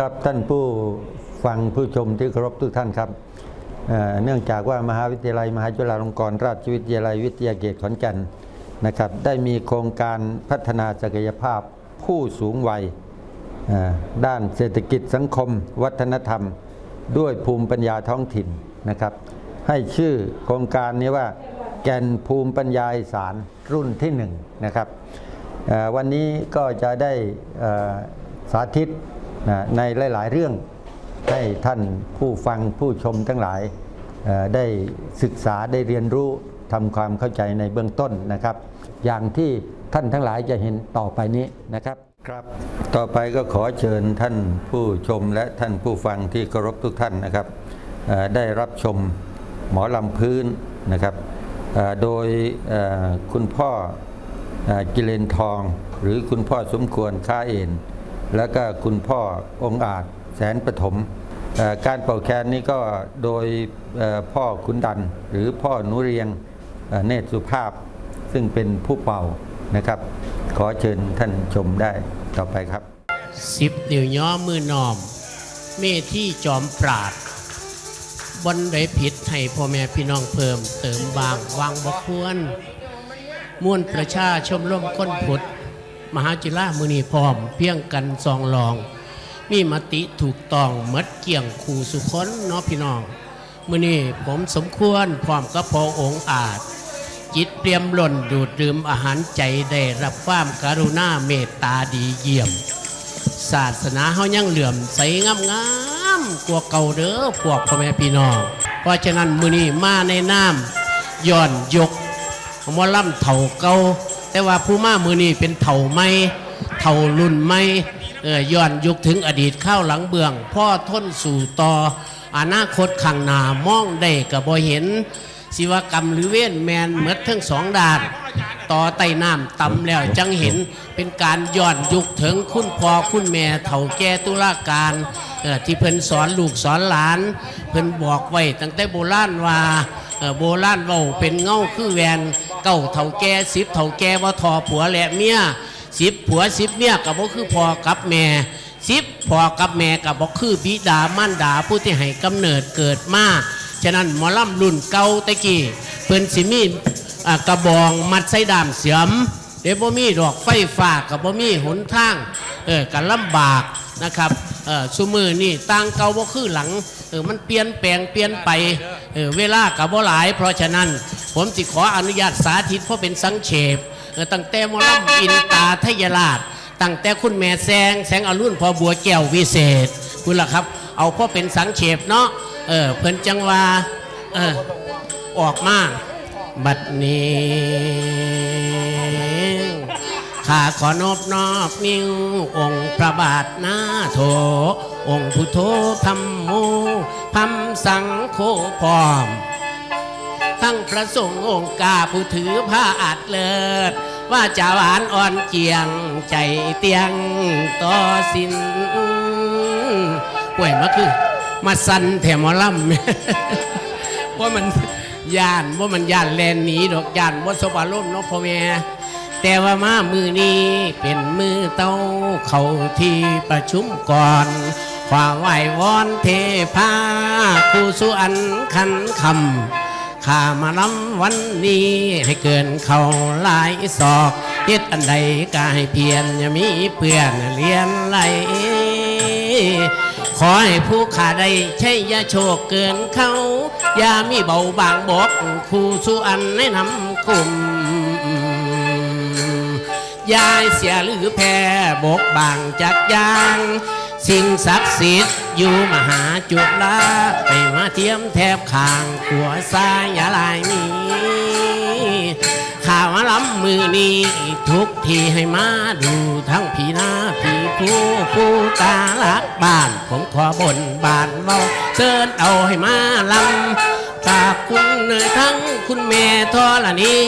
ครับท่านผู้ฟังผู้ชมที่เคารพทุกท่านครับเนื่องจากว่ามหาวิทยาลัย มหาจุฬาลงกรณราชวิทยาลัยวิทยาเขตขอนแก่นนะครับ ได้มีโครงการพัฒนาศักยภาพผู้สูงวัยด้านเศรษฐกิจสังคม วัฒนธรรม ด้วยภูมิปัญญาท้องถิ่นนะครับ ให้ชื่อโครงการนี้ว่าแก่นภูมิปัญญาสารรุ่นที่หนึ่งนะครับวันนี้ก็จะได้สาธิต นะในหลาย ๆ เรื่องให้ท่านผู้ฟังผู้ชมทั้งหลายเอ่อได้ศึกษาได้เรียนรู้ทำความเข้าใจในเบื้องต้นนะครับ อย่างที่ท่านทั้งหลายจะเห็นต่อไปนี้นะครับครับ ต่อไปก็ขอเชิญท่านผู้ชมและท่านผู้ฟังที่เคารพทุกท่านนะครับเอ่อได้รับชมหมอลำพื้นนะครับเอ่อโดยเอ่อคุณพ่ออ่ากิเลนทอง หรือคุณพ่อสมควรค้าเอน แล้วก็คุณพ่อองค์อาจแสนปฐมการเป่าแคนนี้ก็โดยพ่อขุนดัน หรือพ่อนุเรียงเนตรสุภาพ ซึ่งเป็นผู้เป่านะครับ ขอเชิญท่านชมได้ต่อไปครับสิบนิ้วย้อมือนอม เมที่จอมปราดบนไดผิดให้พ่อแม่พี่น้องเพิ่ม เติมบางวางบกควรม่วนประชาชมร่มก้นผุด มหาจิฬามือนีพร้อม เพียงกันซองลอง มีมติถูกต้องหมดเกี่ยงขู่สุคนเนาะพี่น้องมือนีผมสมควรพร้อมกับพอองค์อาจ จิตเตรียมหล่นดูดดื่มอาหารใจได้รับความการุณาเมตตาดีเยี่ยม ศาสนาเฮายังเหลื่อมใสงามงามกว่าเก่าเด้อพวกพ่อแม่พี่น้อง เพราะฉะนั้นมือนีมาในน้ำย้อนยกมอลำเถ่าเก่า แต่ว่าผู้มามือนี้เป็นเถ่าใหม่เถ่ารุ่นใหม่ย้อนยุคถึงอดีตข้าวหลังเบือง พ่อทนสู่ต่ออนาคตข้างหน้ามองได้ก็บ่เห็นศิวกรรมหรือเว้นแมนเหมือนทั้งสองดาน ต่อใต้น้ำต่ำแล้วจังเห็นเป็นการย้อนยุคถึงคุณพ่อคุณแม่เฒ่าแก่ตุลาการที่เพิ่นสอนลูกสอนหลาน เพิ่นบอกไว้ตั้งแต่โบราณว่าโบราณเว้าเป็นเงาคือแวน เก้าเฒ่าแก่สิบเฒ่าแก่ว่าทอผัวและเมียสิบผัวสิบเมียกับบ่คือพ่อกับแม่สิบพ่อกับแม่กับบอกคือบิดามารดาผู้ที่ให้กำเนิดเกิดมาฉะนั้นหมอลำรุ่นเก่าตะกี้เพิ่นสิมีกระบองมัดไส้ดามเสียมเดี๋ยวบ่มีดอกไฟฟ้ากับบ่มีหนทางเออกันลำบากนะครับเออซุมือนี่ต่างเก่าบ่คือหลังเออมันเปลี่ยนแปลงเปลี่ยนไปเออเวลากับบ่หลาย เพราะฉะนั้น ผมสิขออนุญาตสาธิตเพราะเป็นสังเขปตั้งแต่มอลำอินตาทยราชตั้งแต่คุณแม่แซงแสงอรุณพอบัวแก้ววิเศษ คุณล่ะครับ เอาพ่อเป็นสังเขปเนาะเออเพิ่นจังว่าเออออกมาบัดนี้ข้าขอนอบนอบนิ้ว องค์พระบาทน้าโถ องค์พุทโธธรรมโมพัมสังโฆพร้อม ทั้งพระสงฆ์องค์กาผู้ถือผ้าอัดเลิศ ว่าจะหวานอ่อนเกียง ใจเตียงต่อสินป่วยมาคือ มาสันแถมหมอลำว่ามันย่านว่ามันย่านแลนหนีดอกย่านว่าสบาร่มนาะพ่อแม่แต่ว่ามามือนี้เป็นมือเต้าเขาที่ประชุมก่อนความไหววอนเทพาคู่สุอันขันคำ ข้ามาลำวันนี้ให้เกินเขาหลายศอกเฮ็ดอันใดก็ให้เพียรอย่ามีเปื่อนเลียนไหลขอให้ผู้ขาได้ใช่ยาโชคเกินเขาอย่ามีเบาบางบกคู่สุอันแนะนำกลุ่มยายเสียหรือแพ้บกบางจากยาง สิ่งศักดิ์สิทธิ์อยู่มหาจุฬาให้มาเทียมแทบข้างขัวซ้ายยาลายมีข่าวมาล้ำมือนี้ทุกทีให้มาดูทั้งพี่นาพี่ผู้ผู้ตาลักบ้าน ผมขอบนบานเว้าเชิญเอาให้มาลำกราบคุณเนยทั้งคุณแม่ทอละนี้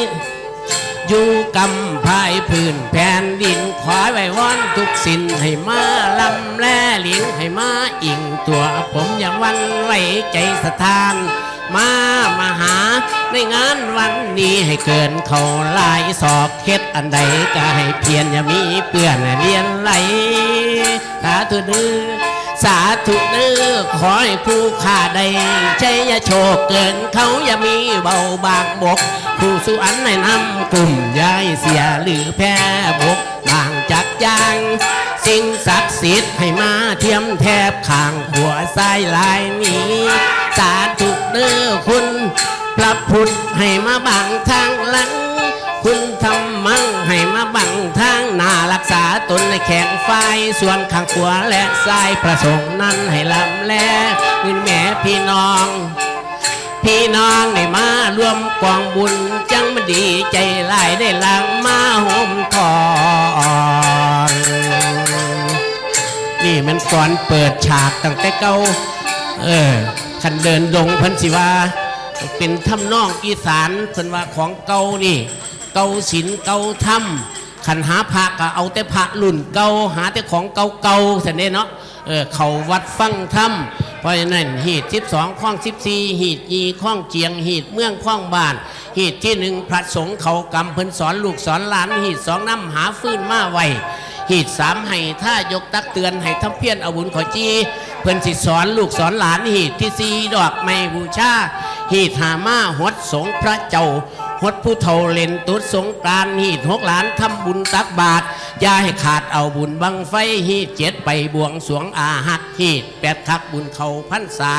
อยู่กำภายพื้นแผ่นดินขอไว้วอนทุกสินให้มาลำแลเลี้ยงให้มาอิงตัวผมอย่างวันไว้ใจสถาน มามาหาในงานวันนี้ให้เกินเขาลายสอบเฮ็ดอันใดก็ให้เพียรอย่ามีเปื่อนเลียนไหลสาธุเดือ สาธุเดือขอให้ผู้ข้าใดใจยาโชคเกินเขาอย่ามีเบาบางบก ผู้สุอันในนำกลุ่มยายเสียหรือแพ้บกบางจักยาง สิ่งศักดิ์สิทธิ์ให้มาเทียมแทบข้างหัวซ้ายลายนี้ สาธุเด้อคุณ พระพุทธให้มาบังทางหลัง คุณธรรมังให้มาบังทางหน้ารักษาตนในแข็งไฟส่วนข้างขวาและซ้ายประสงค์นั้นให้ลำแลเงินแม่พี่น้อง พี่น้องได้มาร่วมกองบุญจังมันดีใจหลายได้หลังมาห่มทองนี่มันก่อนเปิดฉากตั้งแต่เก่าเออคันเดินดงพันสิว่าเป็นทำนองอีสานเพิ่นว่าของเก่านี่ เก่าศิลเก่าธรรมขันหาพระก็เอาแต่พระรุ่นเก่าหาแต่ของเก่าเก่าสันเด้เนาะเออเขาวัดฟังธรรมเพราะฉะนั้นหีดสิบสองข้องสิบสี่หีดยีข้องเจียงหีดเมืองข้องบ้าน หีดที่หนึ่งพระสงฆ์เขากำเพิ่นสอนลูกสอนหลานหีดสองน้ำหาฟื้นมาไวหีดสามให้ถ้ายกตักเตือนให้ทำเพี้ยนอาบุญขอจีเพิ่นสิสอนลูกสอนหลานหีดที่สี่ดอกไม้บูชาหีดหามาหดสงพระเจ้า ดผู้เฒ่าเล่นตุดสงกรานหีดหกหลานทำบุญตักบาตรอย่าให้ขาดเอาบุญบังไฟหีดเจ็ดไปบวงสวงอาหักหีดแปดทักบุญเขาพันษา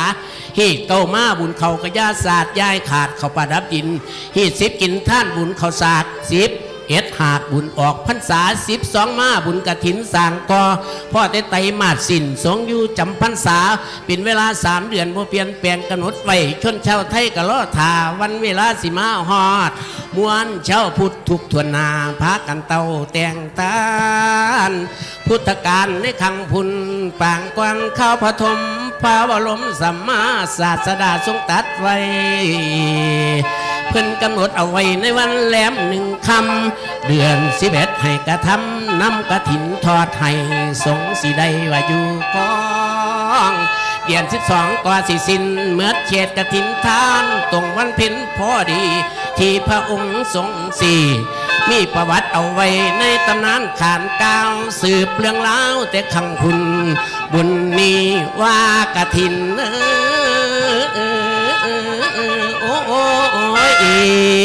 หีดเก้ามาบุญเขากระยาศาสตร์ย่ายขาดเขาประดับดินหีดสิบกินท่านบุญเขาศาสตร์สิบ เอ็ดหากบุญออกพรรษาสิบสองมาบุญกระถินสางกอพ่อได้ไตมาสสินสงอยู่จำพรรษา เป็นเวลาสามเดือนบ่เปลี่ยนแปลงกำหนดไว้ชนชาวไทยก็รอทาวันเวลาสิมาฮอด มวนชาวพุทธทุกทวนนาพากันเตาแต่งตานพุทธการในขังพุนปางกวางข้าวพระทมพระบรมสัมมาศาสดาทรงตัดไว้ เพิ่นกำหนดเอาไว้ในวันแหลมหนึ่งคำเดือนสิบเอ็ดให้กระทำนำกระถินทอดให้สงสีได้ว่าอยู่กองเดือนสิบสองก็สิสินเมื่อเขตกระถินทานตรงวันเพ็ญพอดี ที่พระองค์ทรงสี่มีประวัติเอาไว้ในตำนานขานกาวสืบเรื่องราแต่ขังคุณ บุญนี้ว่ากระถินเออ ย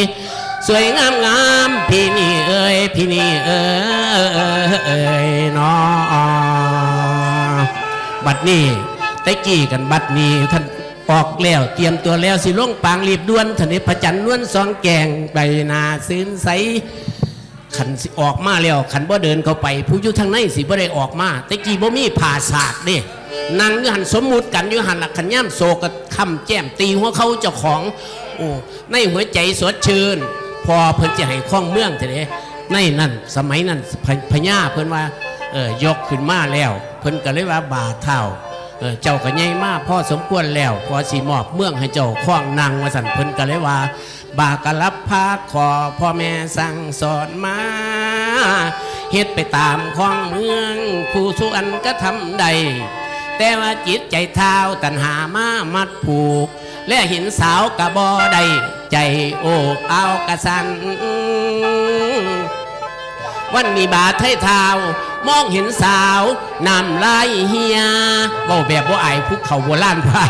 สวยงามงามพี่นี่เอ้ยพี่นี่เอ้ยเอ้ยน้อบัดนี้ตะกี้กันบัดนี้ท่านออกแล้วเตรียมตัวแล้วสิลงปางรีบด่วนท่านนี้พระจันทร์นวลสองแกงใบนาซื่นใสขันสิออกมาแล้วขันบ่เดินเข้าไป ผู้อยู่ทางในสิบ่ได้ออกมาแต่กี้บ่มีผ่าศาสตร์เด้นั่งอยู่หันสมมุติกันอยู่หันหลักขันย่ำโศกกับคำแจ้มตีหัวเขาเจ้าของ อ้ในหัวใจสดชื่น พอเพิ่นจะให้ข้องเมืองจะเด้ในนั่นสมัยนั้นพพญาเพิ่นว่าเออยกขึ้นมาแล้ว เพิ่นก็เลยว่าบาเท่าเออเจ้าก็ใหญ่มากพ่อสมควรแล้วพอสีมอบเมืองให้เจ้าคล้องนางมาสั่นเพิ่นก็เลยว่า บากะรับพาขอพ่อแม่สั่งสอนมาเฮ็ดไปตามข้องเมืองผู้สุอันก็ทำได้แต่ว่าจิตใจเท้าตันหามามัดผูก และเห็นสาวกะบอได้ใจโอกเอากระสันวันมีบาทไทยเท้ามองเห็นสาวนำลายเฮียเว่าแบบว่าไอายภูเขาโบราณว่า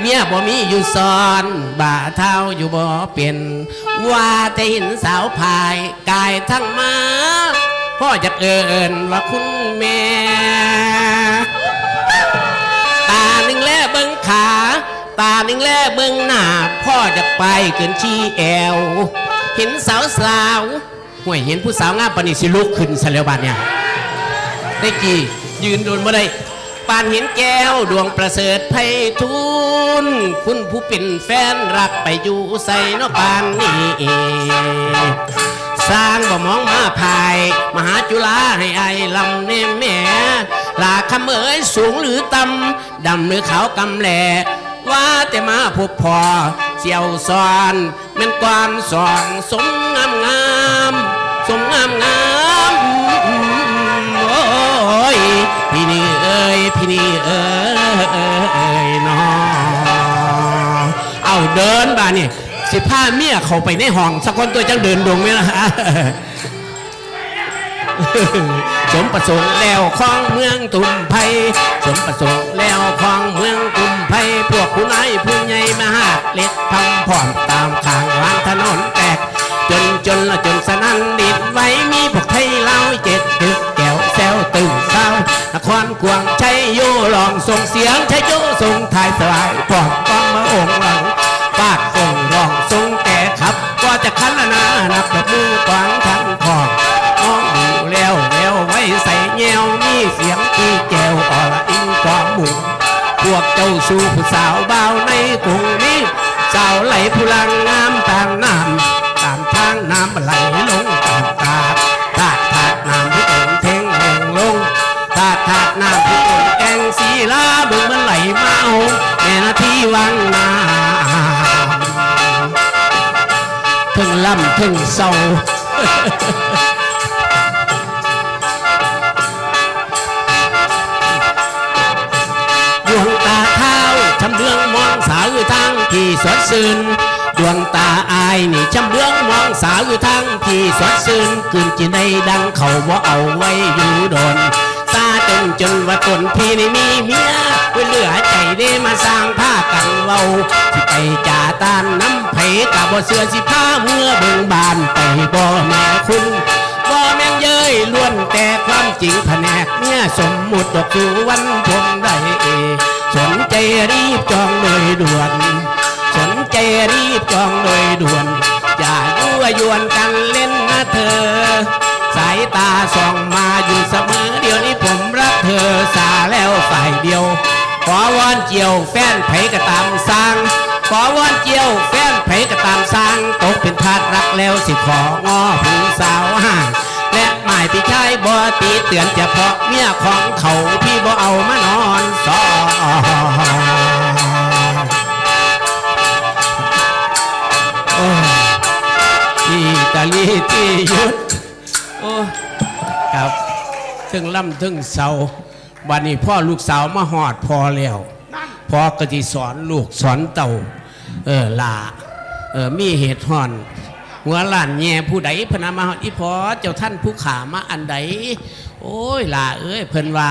เมียบ่มีอยู่ซ้อนบาเท้าอยู่บ่เป็นว่าแต่เห็นสาวพายกายทั้งมาพ่อจะเอินว่าคุณแม่ ตาหนึ่งแลเบิงหน้า พ่อจะไปเกินชีแอว เห็นสาวสาวห่วยเห็นผู้สาวงามปานิสิลุกขึ้นซะแล้วบาดเนี่ยได้กี่ยืนโดนบ่ได้ปานเห็นแก้วดวงประเสริฐไพฑูรย์คุณผู้เป็นแฟนรักไปอยู่ใส่นอปานนี้สร้างบ่มองมาภาย มหาจุฬาให้ไอลำเนมแม่ลาคำเอ๋ยสูงหรือต่ำดำหรือขาวกำแหล่ ว่าแต่มาพบพอเสี่ยวซอนแม่นกวานสองสมงามงามสมงามงามโอ้ยพี่นี่เอ้ยพี่นี่เอ้ยเอ้ยน้อเอาเดินบานี่สิผ้าเมียเขาไปในห้องสักคนตัวจังเดินดงไหมล่ะสมประสงค์แล้วของเมืองตุ่มไพสมประสงค์แล้วของเมืองตุ่ม ไพพวกผู้นายผู้ใหญ่มาหาเล็ดทำพร้อมตามข้างวางถนนแตก จนจนละจนสนั่นดิดไว้มีพวกไทยเล่าเจ็ดดึกแก้วแซวตื่นเศร้านครกวางชัยโยลองส่งเสียงชัยโยส่งถ่ายสลายปอมป้องมาองค์หลังฟาดองร้องทรงแต่ขับก็จะคันละนานับดอกมือกวาง วกเจ้าสู่ผู้สาวบ่าวในกรุงนี้ สาวไหลผู้ลังงามตามน้ำตามทางน้ำไหลลงตามตาตาดถาดน้ำที่เอ็นเพ่งลงลงตาดถาดน้ำที่เอ็นแกงสีลาบึงมันไหลมาโองแม่นาที่วังน้ำถึงล่ำถึงเศร้า ที่สดชื่นดวงตาอายนี่ชำเลืองมองสาวอยู่ทางที่สดชื่นคืนจินได้ดังเขาว่าเอาไว้อยู่โดนตาจนจนว่าตนพี่นี่มีเมียไว้เหลือใจได้มาสร้างผ้ากันเว้าสิไปจ่าตานน้ำไผกับบ่เสือสิผ้าเมื่อเบิ่งบานไปบ่แม่คุณบ่แม่งเย้ยล้วนแต่ความจริงแผนกเนี่ยสมมุติดอกคือวันพมได้สนใจรีบจองโดยด่วน รีบจองโดยด่วนอย่ายั่วยวนกันเล่นนะเธอ สายตาส่องมาอยู่เสมอเดี๋ยวนี้ผมรักเธอสาแล้วฝ่ายเดียว ขอวอนเจียวแฟนไผก็ตามสร้าง ขอวอนเจียวแฟนไผก็ตามสร้าง ตกเป็นทาสรักแล้วสิของอผู้สาวห่าและหมายพี่ชายบ่ตีเตือนจะเพาะเมียของเขาพี่บ่เอามานอนสอน ที่ตะลีที่ยุดโอ้ครับถึงล่ำถึงเสาวันนี้พ่อลูกสาวมาหอดพอแล้วพอกติสอนลูกสอนเต่าเออลาเออมีเหตุห่อน หัวหลานแง่ผู้ใดพนามาฮอดอีพอเจ้าท่านผู้ขามาอันใดโอ้ยลาเอ้ยเพิ่นว่า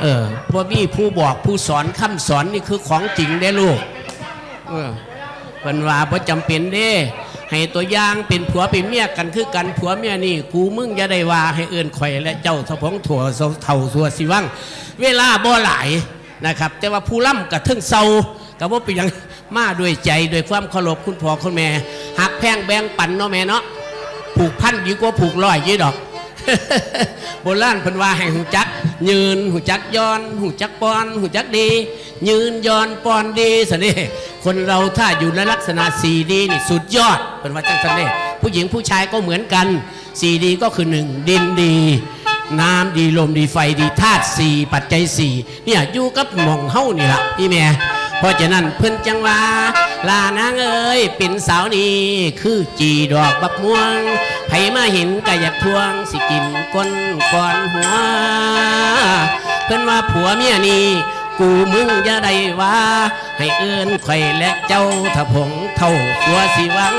เออพวกมีผู้บอกผู้สอนคำสอนนี่คือของจริงได้ลูกเออ เพิ่นว่าบ่จำเป็นเด้ให้ตัวอย่างเป็นผัวเป็นเมียกันคือกันผัวเมียนี่กูมึงอย่าได้ว่าให้เอื้นข่อยและเจ้าทะพงถั่วเท่าสัวสิวังเวลาบ่หลายนะครับ แต่ว่าผู้ล่ำกับทึ่งเศร้ากับว่าเป็นยังมาด้วยใจด้วยความเคารพคุณพ่อคุณแม่หักแพงแบงปันเนาะแม่เนาะผูกพันดีกว่าผูกร้อยยี่ดอก โบราณเพิ่นว่าให้หูจัก ยืนหูจักย้อนหูจักปอนหูจักดี ยืนย้อนปอนดีสินี่คนเราถ้าอยู่ในลักษณะสีดีนี่สุดยอดเป็นว่าจังสันนี่ผู้หญิงผู้ชายก็เหมือนกันสีดีก็คือหนึ่งดินดี น้ำดีลมดีไฟดีธาตุสี่ปัจจัยสี่เนี่ยอยู่กับหม่องเฮ้านี่ละพี่แม่เพราะฉะนั้นเพิ่นจังว่า ลานางเอ้ยเป็นสาวนี่คือจีดอกบักม่วงไผมาเห็นก็อยากทวงสิกินก้นก่อนหัว เพิ่นว่าผัวเมียนี่กูมึงอย่าได้ว่า ให้เอื้นไข่และเจ้าถ้าผงเท่าตัวสิวัง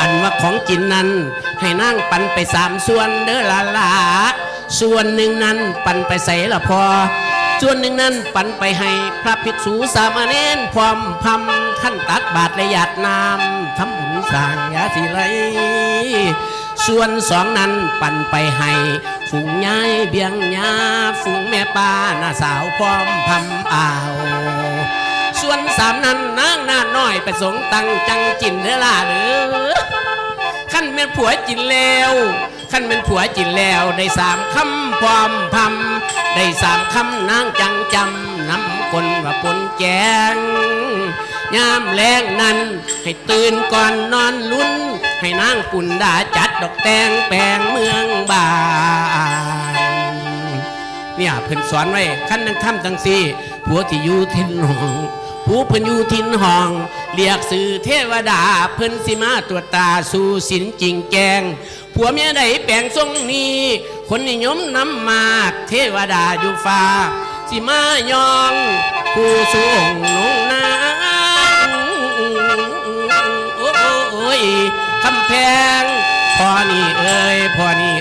อันว่าของกินนั้น ให้นั่งปันไปสามส่วนเด้อลาลาส่วนหนึ่งนั้นปันไปใส่ละพอ ส่วนหนึ่งนั้นปันไปให้พระภิกษุสามเณรพร้อมพำขั้นตักบาทและหยาดน้ำทำบุญสร้างยาสิไหลส่วนสองนั้นปันไปให้ฝูงยายเบียงยาฝูงแม่ป้าหน้าสาวพร้อมพำอ่าวส่วนสามนั้นนางหน้าน้อยไปสงตังจังจินเด้อล่ะเด้อขั้นเป็นผัวจินแล้ว ขั้นเป็นผัวจินแล้วได้สามคำพร้อมพำได้สามคำนางจังจำนำคนว่าปนแจงยามแรงนั้น ให้ตื่นก่อนนอนลุ้น ให้นางปุ่นดาจัดดอกแตงแปลงเมืองบานเนี่ยเพิ่นสอนไว้ขั้นนังทำจังซี่ผัวที่อยู่ทินห้อง ผู้เพิ่นอยู่ทินห้อง เรียกสื่อเทวดา เพิ่นสิมาตรวจตาสู่สินจริงแกงผัวเมียใดแปลงทรงนี้ คนนิยมนำมากเทวดาอยู่ฟ้า สิมายองผู้สูงลงนาโอ้ยคำแพงพอนี่เอ้ยพอนี่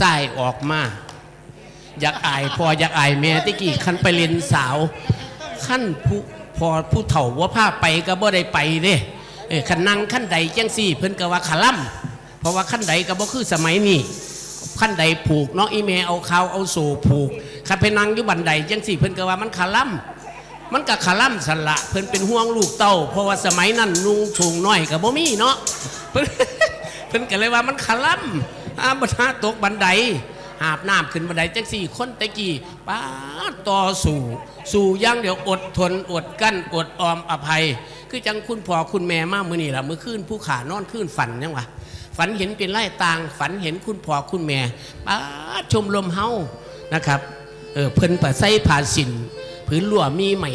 ชายออกมา อยากอายพออยากอายแม่ที่กี่คันไปเรียนสาวขั้นผู้พอผู้เฒ่าว่าพาไปก็บ่ได้ไปเด้เออคันนั่งขั้นใดจังสี่เพิ่นก็ว่าขล่ำเพราะว่าขั้นใดก็บ่คือสมัยนี้ขั้นใดผูกเนาะอีเมเอาเขาเอาโซ่ผูกคันไปนั่งอยู่บันไดจังสี่เพิ่นก็ว่ามันขล่ำมันก็ขล่ำสละเพิ่นเป็นห่วงลูกเต้า เพราะว่าสมัยนั้นนุ่งสูงน้อยก็บ่มีเนาะเพิ่นเพิ่นก็เลยว่ามันขล่ำ อาบัตตกบันไดหาบน้ำขึ้นบันไดจังสี่คนตะกี้ป้าต่อสู่ สู่อยังเดี๋ยวอดทนอดกั้นอดออมอภัย คือจังคุณพ่อคุณแม่มากมือนี่ละมือขึ้นผู้ขานอนขึ้นฝันยังวะฝันเห็นเป็นไร่ต่าง ฝันเห็นคุณพ่อคุณแม่ป้าชมลมเฮานะครับเออเพิ่นปะไส้ผ่าสิน ผืนลั่วมีไหม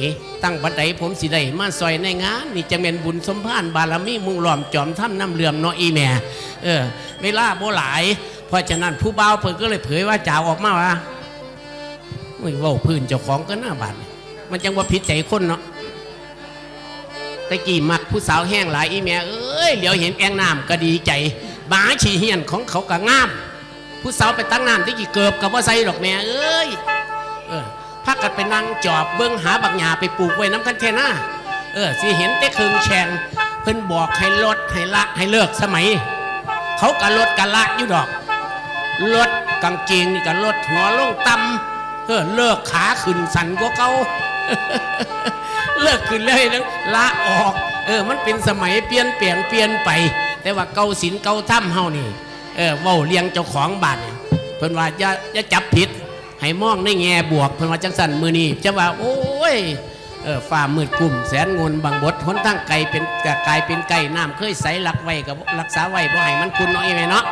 ตั้งบันไดผมสิได้มาซอยในงาน นี่จะเป็นบุญสมพานบารมีมุงหลอมจอมถ้ำน้ำเลื่อมเนาะอีแม่เออเวลาโบหลาย เพราะฉะนั้นผู้บ่าวเพิ่นก็เลยเผยว่าจ่าออกมาว่าโอ้ยเว่าพื้นเจ้าของก็น้าบาดมันจังว่าผิดใจคนเนาะตะกี้มักผู้สาวแห้งหลายอีแม่เอ้ยเดี๋ยวเห็นแองน้ำก็ดีใจหมาฉี่เหียนของเขาก็งาม ผู้สาวไปตั้งน้ำตะกี้เกือบกับว่าใส่ดอกแม่เอ้ยเออ พักกันไปนั่งจอบเบิ้องหาบักหญ้าไปปลูกไว้น้ำกันแท่น้าเออสิเห็นแต่เคืองแชงเพิ่นบอกให้ลดให้ละให้เลิกสมัย เขาก็ลดกันละอยู่ดอกลดกางเกงนี่ก็ลดหัวลงต่ำเออเลิกขาขึ้นสันกว่าเก่าเลิกขึ้นเลยนะละออก เออ มันเป็นสมัยเปลี่ยนเปลี่ยนเปลี่ยนไป แต่ว่าเกาศิลเกาถ้ำเฮานี่ เออเว้าเลี้ยงเจ้าของบ้านนี่เพิ่นว่าอย่าอย่าจับผิด ให้มองในแง่บวกเพิ่นว่าจังสันมือนี้จะว่าโอ้ยเออฟ้ามืดกลุ่มแสนงนบางบดหนตั้งไก่เป็นกกายเป็นไก่น้ำเคยใสหลักไว้กับรักษาไว้เพราะให้มันคุณเนาะไอ้แม่เนาะ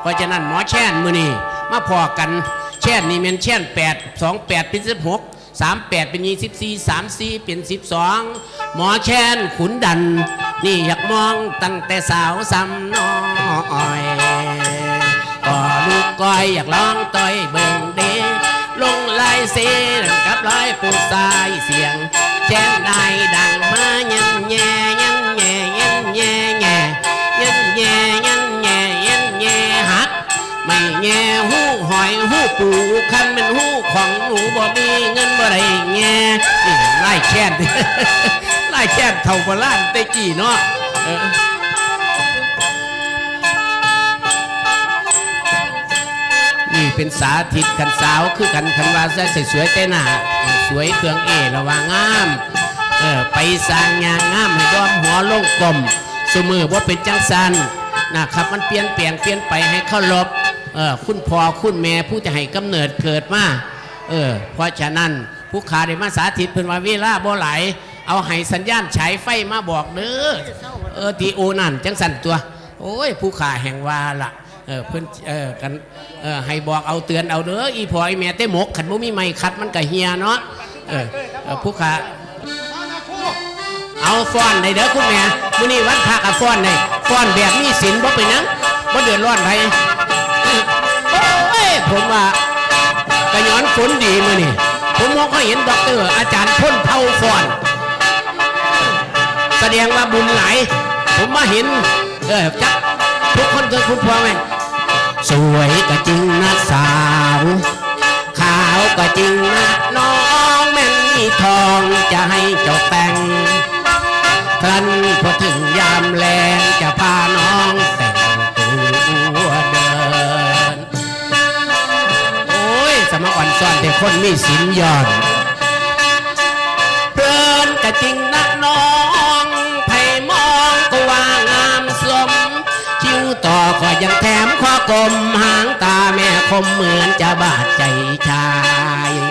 เพราะฉะนั้นหมอแช่นมือนี่มาพอกันแช่นนี่เมนแช่นแปดสองแปดเป็นสิบหกสามแปดเป็นยี่สิบสี่สามสี่เป็นสิบสองหมอแช่นขุนดัน นี่อยากมองตั้งแต่สาวซ้ำน้อยก็ลูกก้อยอยากลองต่อยเบิ่ง ลงลายเสียงกับลายผู้ชายเสียงแจ้งได้ดังมายันแย่ยันแย่ยันแย่แย่ยันแย่ยันแย่ยันแย่หักไม่แง่หูหอยหูปูคันเป็นหูของหนูบ่มีเงินบ่ได้แง่นี่ไล่แค้นไล่แค้นเท่าโบราณแต่กี้เนาะ เป็นสาธิตกันสาวคือกันคันว่าใส่สวยแต่หน้าสวยเครื่องเอระว่างามเออไปสร้างงานงามให้ยอมหัวลงกลมสมือว่าเป็นจังสันนะครับมันเปลี่ยนเปลี่ยนเปลี่ยนไปให้เข้ารบเออคุณพ่อคุณแม่ผู้จะให้กำเนิดเกิดมาเออเพราะฉะนั้นผู้ขาได้มาสาธิตเพิ่นว่าเวลาบ่ไหลายเอาให้สัญญาณฉายไฟมาบอกเด้อเออทีโอนั่นจังสันตัว โอ้ยผู้ขาแห่งวาล่ะ เออเพิ่อนเออกันเออให้บอกเอาเตือนเอาเด้ออีพอไอแม่เต้หมกขันบ่มีไม้คัดมันก็เฮียเนาะเออผู้ขาเอาฟ้อนในเด้อคุณแม่มื้อนี้วันพระกับฟ้อนในฟ้อนแบบมีศีลบ่เป็นหยังบ่เดือดร้อนไผเอ้ยผมว่ากระย้อนฝนดีมื้อนี้ผมมองเขาเห็นด็อกเตอร์อาจารย์พ่นเผาฟ้อน แสดงว่าบุญหลายผมมาเห็นเออจักทุกคนเกิดคุณพ่อไหม สวยก็จริงนะสาว ขาวก็จริงนะน้องแม่นมีทองจะให้เจ้าแต่งครั้นพอถึงยามแลงจะพาน้องแต่งตัวเดิน โอ้ย สมอ่อนซ่อนแต่คนมีสินยอน วต่อก็ยังแถมข้อกลมหางตาแม่คมเหมือนจะบาดใจชาย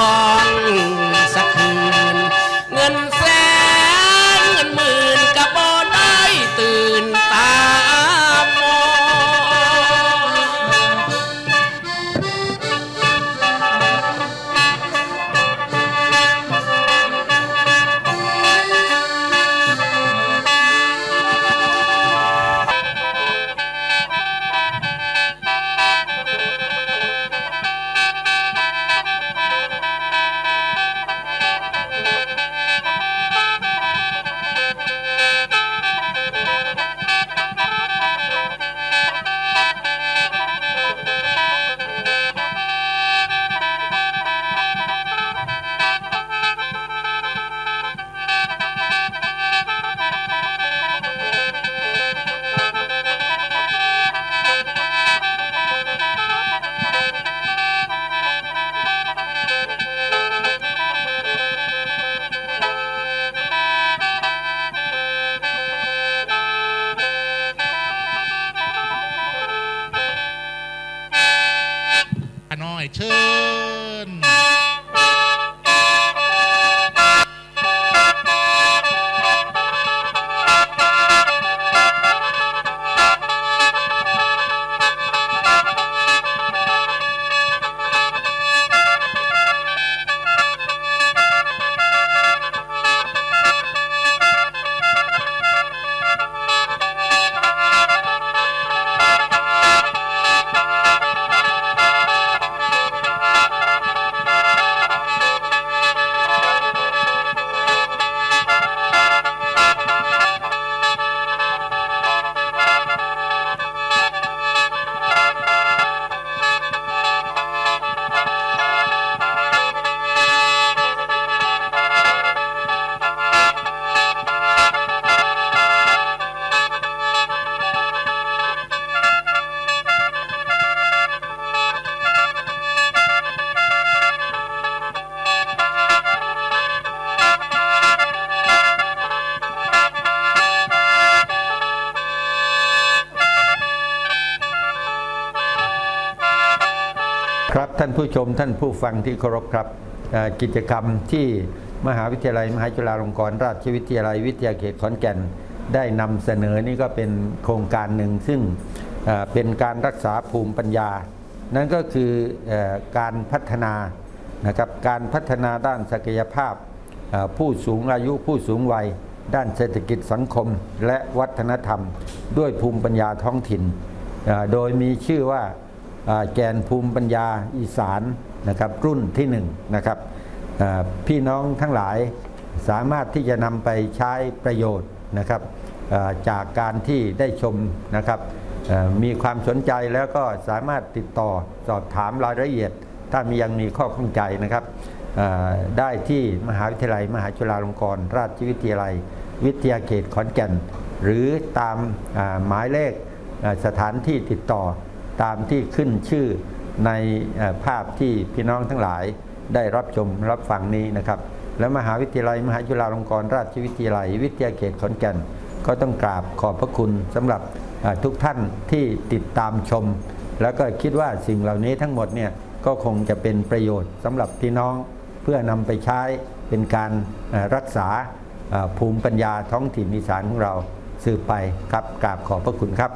ป ครับท่านผู้ชมท่านผู้ฟังที่เคารพครับกิจกรรมที่มหาวิทยาลัย มหาจุฬาลงกรณราชวิทยาลัยวิทยาเขตขอนแก่น ได้นำเสนอนี่ก็เป็นโครงการหนึ่งซึ่งเป็นการรักษาภูมิปัญญา นั่นก็คืออการพัฒนานะครับการพัฒนาด้านศักยภาพ ผู้สูงอายุผู้สูงวัย ด้านเศรษฐกิจสังคมและวัฒนธรรม ด้วยภูมิปัญญาท้องถิ่น โดยมีชื่อว่า แกนภูมิปัญญาอีสานนะครับรุ่นที่หนึ่งนะครับพี่น้องทั้งหลายสามารถที่จะนำไปใช้ประโยชน์นะครับจากการที่ได้ชมนะครับมีความสนใจแล้วก็สามารถติดต่อสอบถามรายละเอียด ถ้ามียังมีข้อข้องใจนะครับได้ที่มหาวิทยาลัย มหาจุฬาลงกรณราชวิทยาลัย วิทยาเขตขอนแก่น หรือตามหมายเลขสถานที่ติดต่อ ตามที่ขึ้นชื่อในภาพที่พี่น้องทั้งหลายได้รับชมรับฟังนี้นะครับ และมหาวิทยาลัยมหาจุฬาลงกรณราชวิทยาลัย วิทยาเขตขอนแก่น ก็ต้องกราบขอบพระคุณสำหรับทุกท่านที่ติดตามชม แล้วก็คิดว่าสิ่งเหล่านี้ทั้งหมดเนี่ยก็คงจะเป็นประโยชน์สำหรับพี่น้องเพื่อนำไปใช้เป็นการรักษาภูมิปัญญาท้องถิ่นอีสานของเราสืบไปครับกราบขอบพระคุณครับ